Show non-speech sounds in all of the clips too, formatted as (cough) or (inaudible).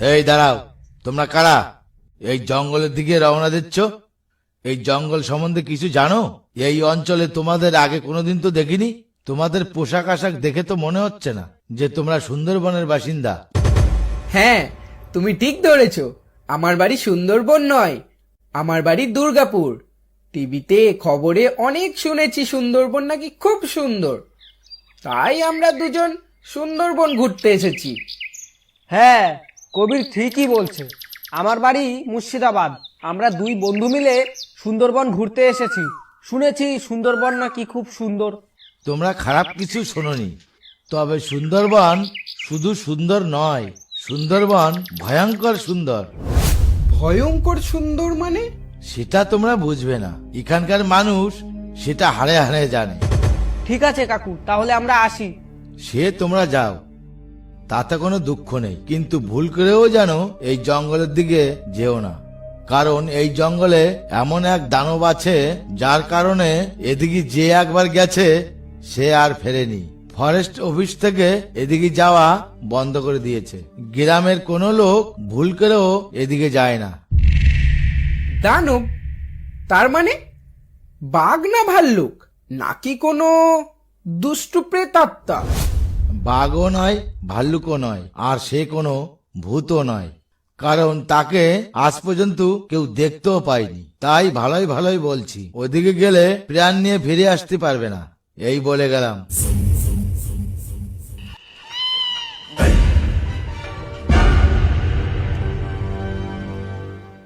এই দাঁড়াও তোমরা কারা? এই জঙ্গলের দিকে রওনা দিচ্ছ? এই জঙ্গল সম্বন্ধে কিছু জানো? এই অঞ্চলে তোমাদের আগে কোনোদিন তো দেখিনি? তোমাদের পোশাক আশাক দেখে তো মনে হচ্ছে না যে তোমরা সুন্দরবনের বাসিন্দা। হ্যাঁ তুমি ঠিক ধরেছ। আমার বাড়ি সুন্দরবন নয় আমার বাড়ি দুর্গাপুর। টিভিতে খবরে অনেক শুনেছি সুন্দরবন নাকি খুব সুন্দর। তাই আমরা দুজন সুন্দরবন ঘুরতে এসেছি। হ্যাঁ কবির ঠিকই বলছে আমার বাড়ি মুর্শিদাবাদ। আমরা দুই বন্ধু মিলে সুন্দরবন ঘুরতে এসেছি। শুনেছি সুন্দরবন নাকি খুব সুন্দর। তোমরা খারাপ কিছু শোনোনি। তবে সুন্দরবন শুধু সুন্দর নয় সুন্দরবন ভয়ঙ্কর সুন্দর। ভয়ঙ্কর সুন্দর মানে? সেটা তোমরা বুঝবে না। এখানকার মানুষ সেটা হাড়ে হাড়ে জানে। ঠিক আছে কাকু তাহলে আমরা আসি। সে তোমরা যাও। তাতে কোনো দুঃখ নেই। কিন্তু ভুল করেও যেন এই জঙ্গলের দিকে যেও না। কারণ এই জঙ্গলে এমন এক দানব আছে, যার কারণে এদিকে যে একবার গেছে, সে আর ফেরেনি। ফরেস্ট অফিস থেকে এদিকে যাওয়া বন্ধ করে দিয়েছে। গ্রামের কোনো লোক ভুল করেও এদিকে যায় না। দানব? তার মানে? বাঘ না ভাল্লুক? নাকি কোনো দুষ্টু প্রেতাত্মা? বাঘও নয় ভাল্লুকও নয় আর সে কোনো ভূতও নয়। কারণ তাকে আজ পর্যন্ত কেউ দেখতেও পায়নি। তাই ভালোই ভালোই বলছি ওদিকে গেলে প্রাণ নিয়ে ফিরে আসতে পারবে না। এই বলে গেলাম।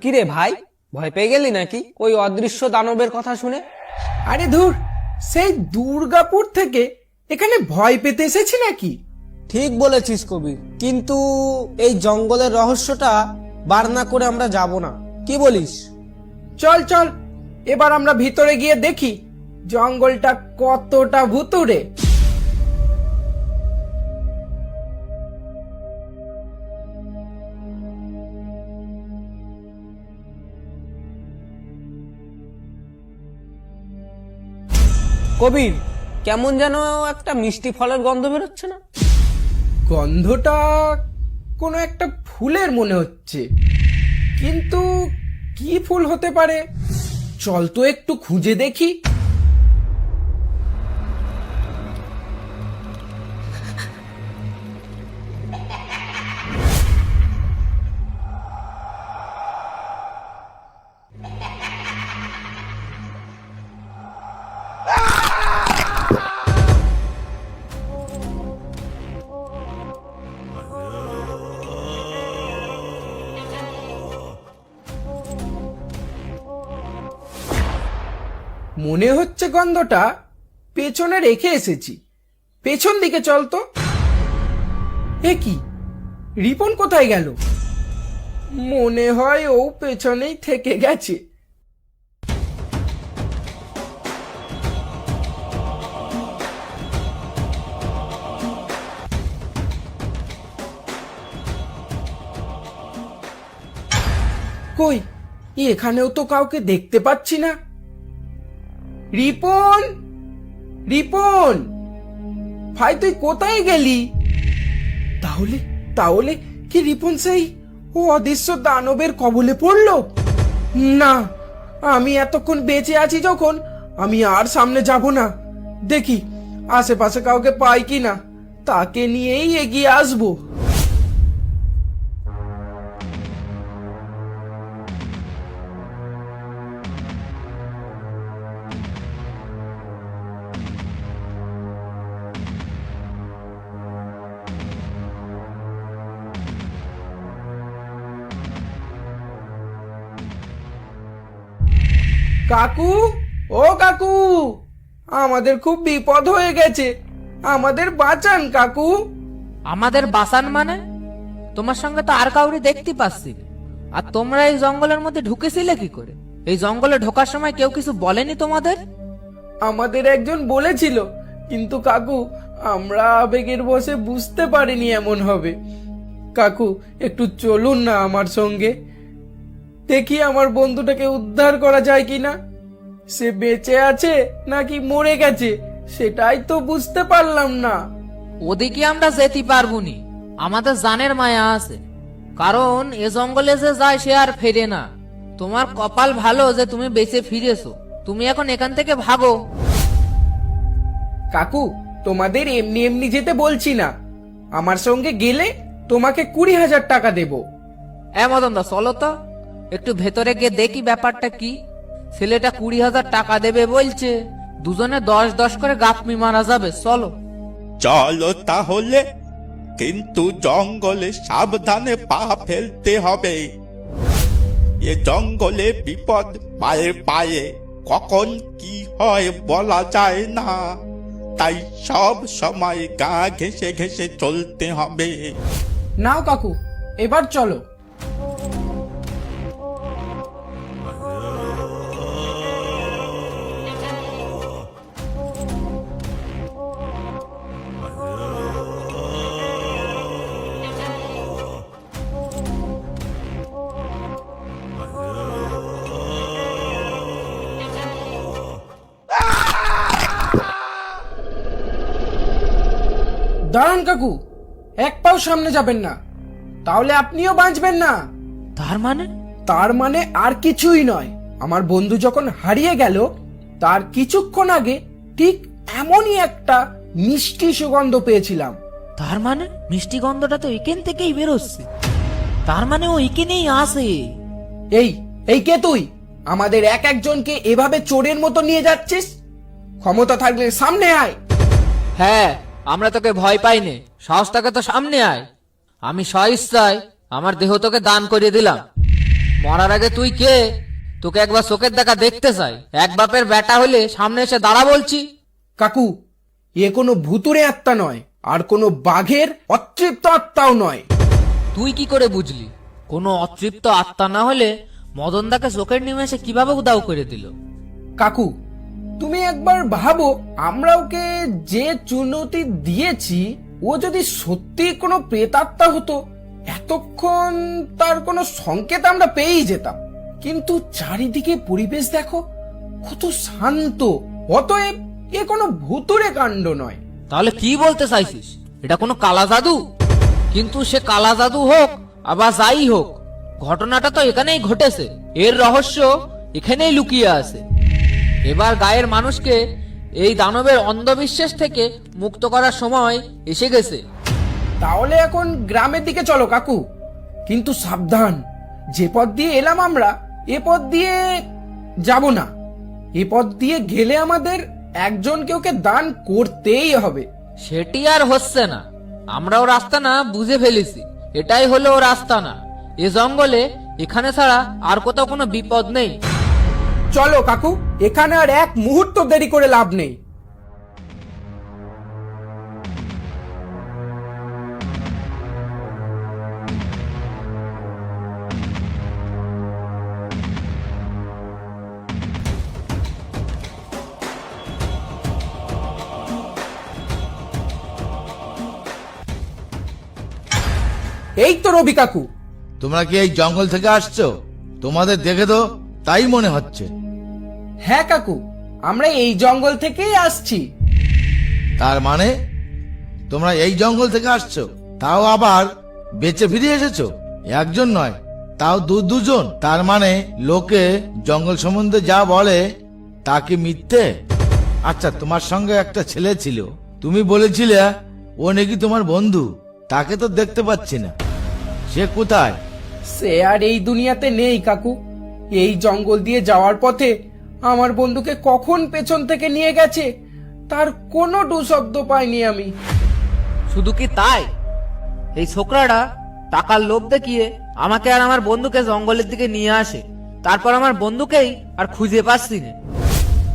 কিরে ভাই ভয় পেয়ে গেলি নাকি? ওই অদৃশ্য দানবের কথা শুনে? আরে ধুর সেই দুর্গাপুর থেকে এখানে ভয় পেতে এসেছি নাকি? ঠিক বলেছিস কবির কিন্তু এই জঙ্গলের রহস্যটা বার না করে আমরা যাব না। কি বলিস? চল চল এবার আমরা ভিতরে গিয়ে দেখি জঙ্গলটা কতটা ভুতুরে কবির কেমন যেন একটা মিষ্টি ফলের গন্ধ বেরোচ্ছে না? গন্ধটা কোনো একটা ফুলের মনে হচ্ছে। কিন্তু কি ফুল হতে পারে? চল তো একটু খুঁজে দেখি। মনে হচ্ছে গন্ধটা পেছনে রেখে এসেছি। পেছন দিকে চল তো। এ কি? রিপন কোথায় গেল? মনে হয় ও পেছনেই থেকে গেছে। কই? এখানেও তো কাউকে দেখতে পাচ্ছি না। রিপন? রিপন? ভাই, তুই কোথায় গেলি? তাহলে তাহলে কি রিপন সেই ও অদৃশ্য দানবের কবলে পড়ল? না, আমি এতক্ষণ বেঁচে আছি যখন আমি আর সামনে যাব না। দেখি, আশেপাশে কাউকে পাই কি না তাকে নিয়েই এগিয়ে আসব। কাকু ও কাকু আমাদের খুব বিপদ হয়ে গেছে। আমাদের বাঁচান কাকু। আমাদের বাসান মানে? তোমার সঙ্গে তো আর কাউরি দেখতে পাচ্ছি না। আর তোমরা এই জঙ্গলের মধ্যে ঢুকেছিলে কি করে? এই জঙ্গলে ঢোকার সময় কেউ কিছু বলেনি তোমাদের? আমাদের একজন বলেছিল কিন্তু কাকু আমরা আবেগের বসে বুঝতে পারিনি এমন হবে। কাকু একটু চলুন না আমার সঙ্গে। দেখি আমার বন্ধুটাকে উদ্ধার করা যায় কিনা। সে বেঁচে আছে নাকি মরে গেছে সেটাই তো বুঝতে পারলাম না। ওদিকে আমরা যেতে পারব নি আমাদের জানের মায়া আছে কারণ এ জঙ্গলে যে যায় সে আর ফেরে না। তোমার কপাল ভালো যে তুমি বেঁচে ফিরেছো তুমি এখন এখান থেকে ভাগো। কাকু তোমাদের এমনি এমনি যেতে বলছি না। আমার সঙ্গে গেলে তোমাকে কুড়ি হাজার টাকা দেব। এ মদন দা চলো তো। একটু ভেতরে গিয়ে দেখি ব্যাপারটা কি। ছেলেটা কুড়ি হাজার টাকা দেবে বলছে। দুজনে দশ দশ করে গাপমি মারা যাবে চলো। চলো তাহলে। কিন্তু জঙ্গলে সাবধানে পা ফেলতে হবে। এ জঙ্গলে বিপদ পায়ে পায়ে কখন কি হয় বলা যায় না। তাই সব সময় গা ঘেসে ঘেসে চলতে হবে। নাও কাকু এবার চলো। দাঁড়ান কাকু এক পাও সামনে যাবেন না। তাহলে আপনিও বাঁচবেন না। তার মানে? তার মানে আর কিছুই নয়। আমার বন্ধু যখন হারিয়ে গেল তার কিছুক্ষণ আগে ঠিক এমনই একটা মিষ্টি সুগন্ধ পেয়েছিলাম। তার মানে? মিষ্টি গন্ধটা তো এখান থেকেই বেরোচ্ছে। তার মানে ও এখানেই আসে এই এই কে তুই? আমাদের এক একজনকে এভাবে চোরের মতো নিয়ে যাচ্ছিস? ক্ষমতা থাকলে সামনে আয়। হ্যাঁ আমরা তোকে ভয় পাইনি। সাহসটাকে তো সামনে আয়। আমি স্বইচ্ছায় আমার দেহ তোকে দান করিয়ে দিলাম। মরার আগে তুই কে? তোকে একবার চোখের দেখা দেখতে চাই। এক বাপের বেটা হলে সামনে এসে দাঁড়া বলছি। কাকু এ কোনো ভুতুরে আত্মা নয় আর কোনো বাঘের অতৃপ্ত আত্মাও নয়। তুই কি করে বুঝলি? কোনো অতৃপ্ত আত্মা না হলে মদনদাকে চোখের নিমেষে কীভাবে উদাও করে দিল? কাকু তুমি একবার ভাবো, আমরা ওকে যে চুনতি দিয়েছি, ও যদি সত্যি কোনো প্রেতাত্মা হতো, এতক্ষণ তার কোনো সংকেত আমরা পেয়েই যেতাম। কিন্তু চারিদিকে পরিবেশ দেখো, কত শান্ত, অতএব এ কোনো ভুতুরে কাণ্ড নয়। তাহলে কি বলতে চাইছিস? এটা কোনো কালা জাদু? কিন্তু সে কালা জাদু হোক, আবার যাই হোক, ঘটনাটা তো এখানেই ঘটেছে। এর রহস্য এখানেই লুকিয়ে আছে। এবার গায়ের মানুষকে এই দানবের অন্ধবিশ্বাস থেকে মুক্ত করার সময় এসে গেছে। তাহলে এখন গ্রামের দিকে চলো কাকু। কিন্তু সাবধান যে পথ দিয়ে এলাম আমরা এ পথ দিয়ে যাব না। এ পথ দিয়ে গেলে আমাদের একজনকে ওকে দান করতেই হবে। সেটি আর হচ্ছে না। আমরাও রাস্তা না বুঝে ফেলেছি। এটাই হলো রাস্তা না। এ জঙ্গলে এখানে ছাড়া আর কোথাও কোনো বিপদ নেই। চলো, কাকু। এখানে আর এক মুহূর্ত দেরি করে লাভ নেই। এই তো রবি কাকু। তোমরা কি এই জঙ্গল থেকে আসছো? তোমাদের দেখে তো তাই মনে হচ্ছে। হ্যাঁ কাকু আমরা এই জঙ্গল থেকেই আসছি। তার মানে তোমরা এই জঙ্গল থেকে আসছো তাও আবার বেঁচে ফিরে এসেছ? একজন নয় তাও দু দুজন। তার মানে লোকে জঙ্গল সম্বন্ধে যা বলে তা কি মিথ্যে? আচ্ছা তোমার সঙ্গে একটা ছেলে ছিল। তুমি বলেছিলে ও নাকি তোমার বন্ধু। তাকে তো দেখতে পাচ্ছি না। সে কোথায়? সে আর এই দুনিয়াতে নেই কাকু। এই জঙ্গল দিয়ে যাওয়ার পথে আমার বন্ধুকে কখন পেছন থেকে নিয়ে গেছে? তার কোনো টু শব্দ পাইনি আমি। শুধু কি তাই? এই ছোকরাটা টাকার লোভ দেখিয়ে আমাকে আর আমার বন্ধুকে জঙ্গলের দিকে নিয়ে আসে। তারপর আমার বন্ধুকেই আর খুঁজে পাচ্ছি না।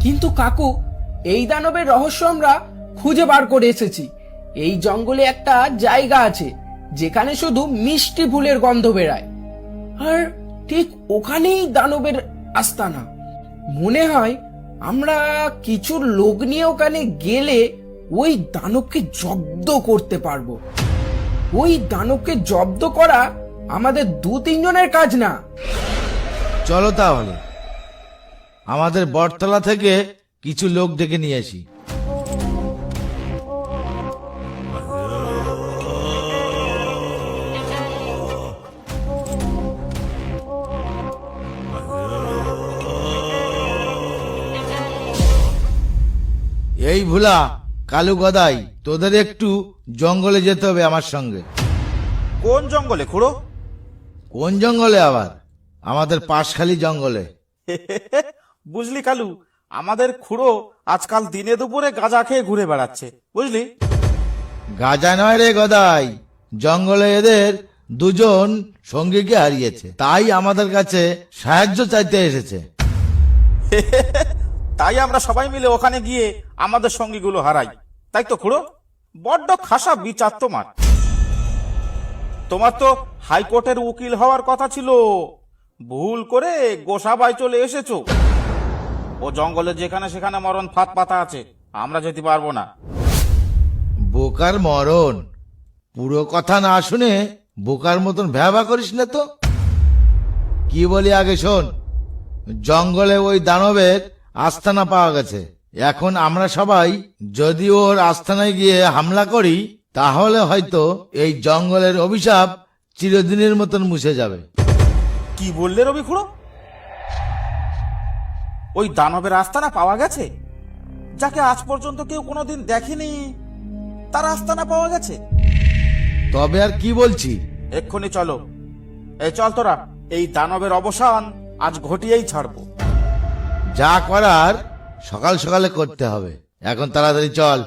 কিন্তু কাকু এই দানবের রহস্য আমরা খুঁজে বার করে এসেছি। এই জঙ্গলে একটা জায়গা আছে যেখানে শুধু মিষ্টি ফুলের গন্ধ বেড়ায় আর ঠিক ওখানেই দানবের আস্তানা। মনে হয় আমরা কিছু লোক নিয়ে ওখানে গেলে ওই দানবকে জব্দ করতে পারব। ওই দানবকে জব্দ করা আমাদের দু তিনজনের কাজ না। চলো তাহলে। আমাদের বটতলা থেকে কিছু লোক ডেকে নিয়ে আসি। এই ভুলা কালু গদাই তোদের একটু জঙ্গলে যেতে হবে আমার সঙ্গে। কোন জঙ্গলে খুড়ো? কোন জঙ্গলে আবার? আমাদের পাশখালি জঙ্গলে। (laughs) বুঝলি কালু আমাদের খুড়ো আজকাল দিনে দুপুরে গাঁজা খেয়ে ঘুরে বেড়াচ্ছে বুঝলি? গাজা নয় রে গদাই জঙ্গলে এদের দুজন সঙ্গীকে হারিয়েছে তাই আমাদের কাছে সাহায্য চাইতে এসেছে। (laughs) তাই আমরা সবাই মিলে ওখানে গিয়ে আমাদের সঙ্গীগুলো হারাই। তাই তো খুড়ো? বড্ড খাসা বিচার তোমার। তোমার তো হাইকোর্টের উকিল হওয়ার কথা ছিল। ভুল করে গোসাবাই চলে এসেছ। ও জঙ্গলে যেখানে সেখানে মরণ ফাঁদ পাতা আছে, আমরা যেতে পারব না। বোকার মরণ? পুরো কথা না শুনে বোকার মতন ভ্যাবা করিস না তো? কি বলি আগে শোন, জঙ্গলে ওই দানবের আস্তানা পাওয়া গেছে। এখন আমরা সবাই যদি ওর আস্তানায় গিয়ে হামলা করি তাহলে হয়তো এই জঙ্গলের অভিশাপ চিরদিনের মতন মুছে যাবে। কি বললে রবি খুড়ো? ওই দানবের আস্তানা পাওয়া গেছে? যাকে আজ পর্যন্ত কেউ কোনোদিন দেখেনি তার আস্তানা পাওয়া গেছে? তবে আর কি বলছি? এক্ষুনি চলো। এই চল তোরা এই দানবের অবসান আজ ঘটিয়েই ছাড়বো। যা করার সকাল সকালে করতে হবে। এখন তাড়াতাড়ি চল।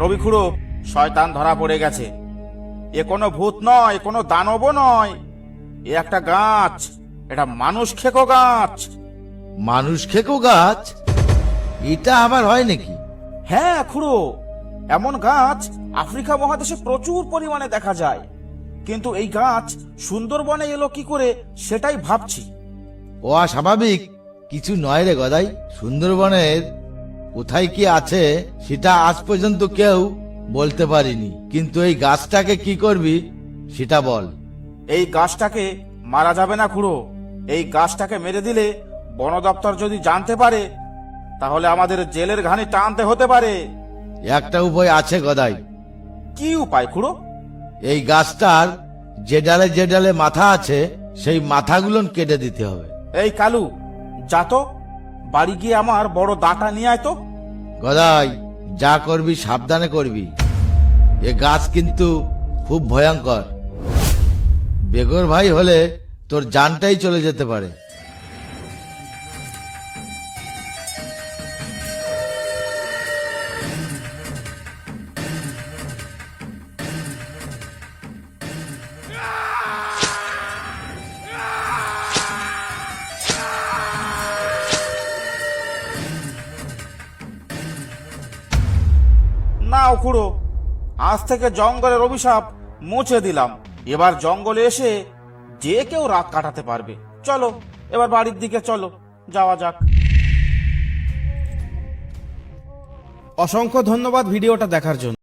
রবি খুড়ো শয়তান ধরা পড়ে গেছে। এ কোনো ভূত নয় কোনো দানবও নয়। এ একটা গাছ এটা মানুষ খেকো গাছ। মানুষ খেকো গাছ? এটা আবার হয় নাকি? হ্যাঁ খুড়ো এমন গাছ আফ্রিকা মহাদেশে প্রচুর পরিমাণে দেখা যায়। কিন্তু এই গাছ সুন্দরবনে এলো কি করে সেটাই ভাবছি। ও স্বাভাবিক কিছু নয় রে গদাই। সুন্দরবনের কোথায় কি আছে সেটা আজ পর্যন্ত কেউ বলতে পারিনি। কিন্তু এই গাছটাকে কি করবি? সেটা বল। এই গাছটাকে মারা যাবে না খুড়ো। এই গাছটাকে মেরে দিলে বন দপ্তর যদি জানতে পারে তাহলে আমাদের জেলের ঘানি টানতে হতে পারে। একটা উপায় আছে গদাই। কি উপায় খুড়ো? এই গাছটার যে ডালে যে ডালে মাথা আছে সেই মাথাগুলো কেটে দিতে হবে। এই কালু যা তো। বাড়ি গিয়ে আমার বড় দাটা নিয়ে আয় তো। গদাই যা করবি সাবধানে করবি। এ গাছ কিন্তু খুব ভয়ঙ্কর। বেগর ভাই হলে তোর জানটাই চলে যেতে পারে। খুড়ো আজ থেকে জঙ্গলের অভিশাপ মুছে দিলাম। এবার জঙ্গলে এসে যে কেউ রাত কাটাতে পারবে। চলো, এবার বাড়ির দিকে চলো। যাওয়া যাক। অসংখ্য ধন্যবাদ ভিডিওটা দেখার জন্য।